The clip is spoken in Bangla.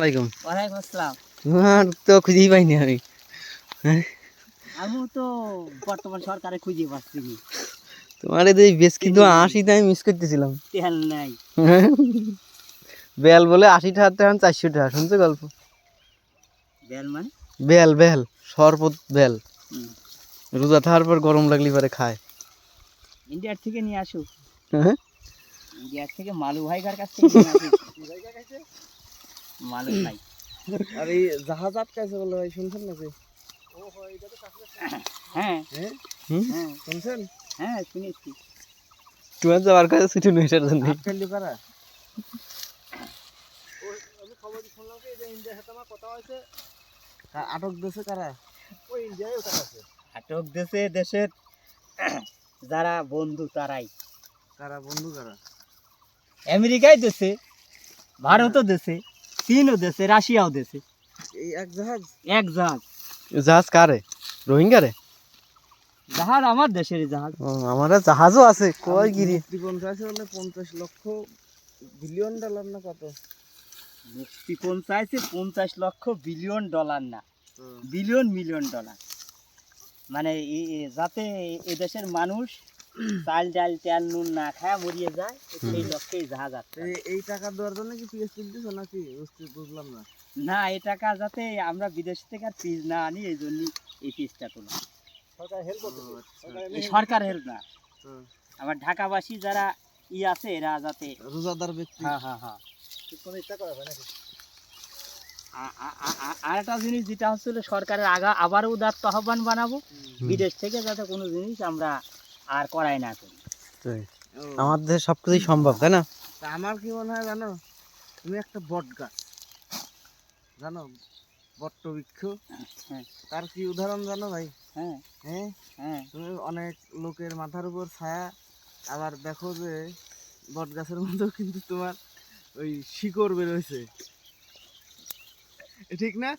ওয়ালাইকুম আসসালাম। তোমার তো খুঁজেই পাইনি আমি। আমিও তো বর্তমান সরকারে খুঁজে পাচ্ছি তোমার এই বেশ কিন্তু আশিটা আমি মিস করতেছিলাম। তেল নাই। বেল বলে আশি টাকা এখন চারশো টাকা শুনছো গল্প? বেল মানে? বেল বেল সরবত বেল। রোজা থাকার পর গরম লাগলে পরে খায়। ইন্ডিয়ার থেকে নিয়ে আসুক। হ্যাঁ? ইন্ডিয়ার থেকে মালু ভাইকার কাছ থেকে নিয়ে মালু ভাই আর এই জাহাজ আটকাইছে বলে ভাই শুনছেন নাকি? হ্যাঁ। হুম? হ্যাঁ শুনছেন? হ্যাঁ শুনেছি। তোমার যাওয়ার কাছে ছুটি নেই এটার জন্য। কা- আটক দিয়েছে কারা? আটক দেশে দেশের যারা বন্ধু তারাই। তারা বন্ধু কারা? আমেরিকায় দেশে ভারতও দেশে। চীনও দেশে রাশিয়াও দেশে এই এক জাহাজ? এক জাহাজ। জাহাজ কারে? রোহিঙ্গারে? জাহাজ আমার দেশের জাহাজ। ও, আমারা জাহাজও আছে কয় গিরি? পঞ্চাশে হলে পঞ্চাশ লক্ষ বিলিয়ন ডলার না কত? মুক্তি পঞ্চাশে পঞ্চাশ লক্ষ বিলিয়ন ডলার না বিলিয়ন মিলিয়ন ডলার। মানে যাতে এ দেশের মানুষ চাল ডাল তেল নুন না খায় মরিয়ে যায় সেই লক্ষ্যে জাহাজ আছে এই- এই টাকা দেওয়ার জন্য কি পিএস তুলতেছো নাকি? বুঝতে- বুঝলাম না। না এই টাকা যাতে আমরা বিদেশ থেকে আর পিস না আনি এই জন্যই এই পিসটা তোলা। এই সরকার হেল্প না। আমার ঢাকাবাসী যারা ই আছে এরা যাতে রোজাদার ব্যক্তি। হ্যাঁ হ্যাঁ হ্যাঁ। আ- আ- আ- আ- আর একটা জিনিস যেটা হচ্ছিল সরকারের আগা আবারও উদাত্ত আহ্বান বানাবো। বিদেশ থেকে যাতে কোনো জিনিস আমরা আর করাই না করি। তাই। ও, আমাদের সবকিছুই সম্ভব তাই না? তা আমার কি মনে হয় জানো? তুমি একটা বট গাছ জানো? বট্ট বৃক্ষ। হ্যাঁ। তার কি উদাহরণ জানো ভাই? হ্যাঁ। হ্যাঁ? হ্যাঁ। তুমি অনেক লোকের মাথার উপর ছায়া আবার দেখো যে বট গাছের মধ্যে কিন্তু তোমার ওই শিকড় বেরোইছে ঠিক না?